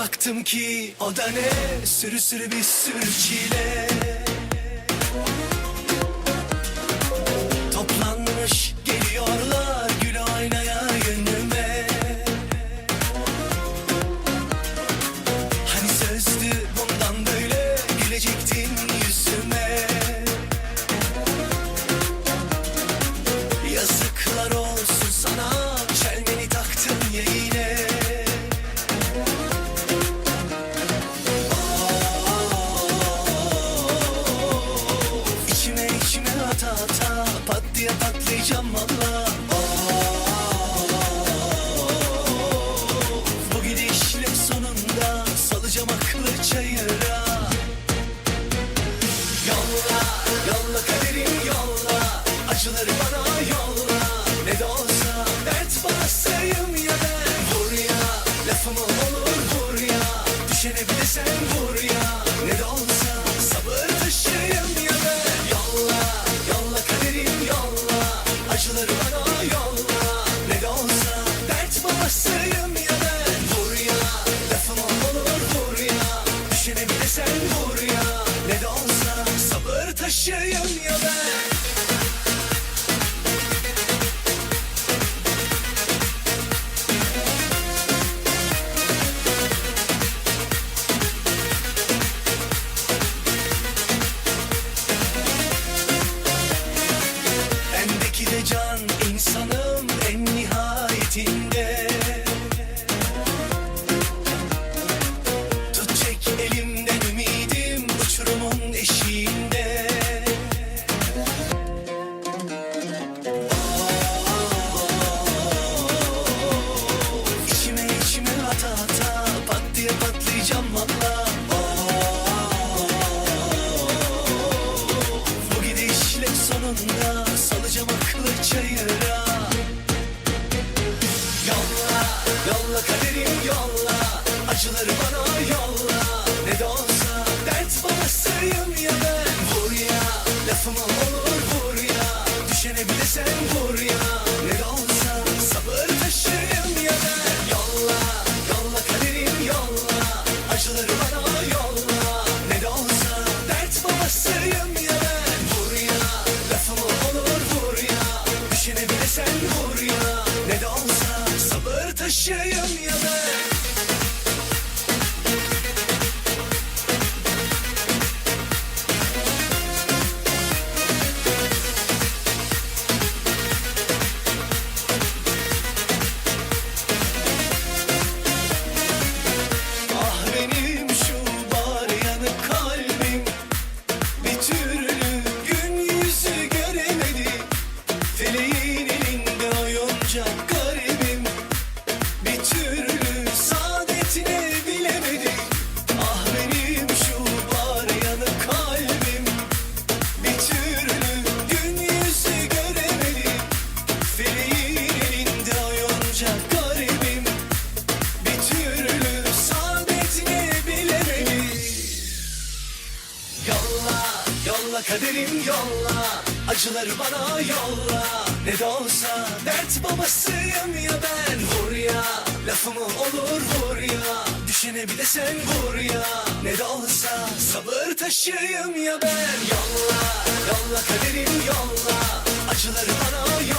baktım ki o da ne? Sürü sürü bir sürü çile. anda Salacağım aklı çayıra. Yolla, yolla kaderim yolla Acıları bana yolla. Ne de olsa dert bana sarayım ya ben Vur ya, lafıma olur vur ya Düşene bile sen vur ya. Share your Sen yolla acıları bana yolla. Ne de olsa dert babasıyım ya ben. Vur ya lafımı olur vur ya. Düşene bile sen vur ya. Ne de olsa sabır taşıyım ya ben. Yolla yolla kaderim yolla. Acıları bana yolla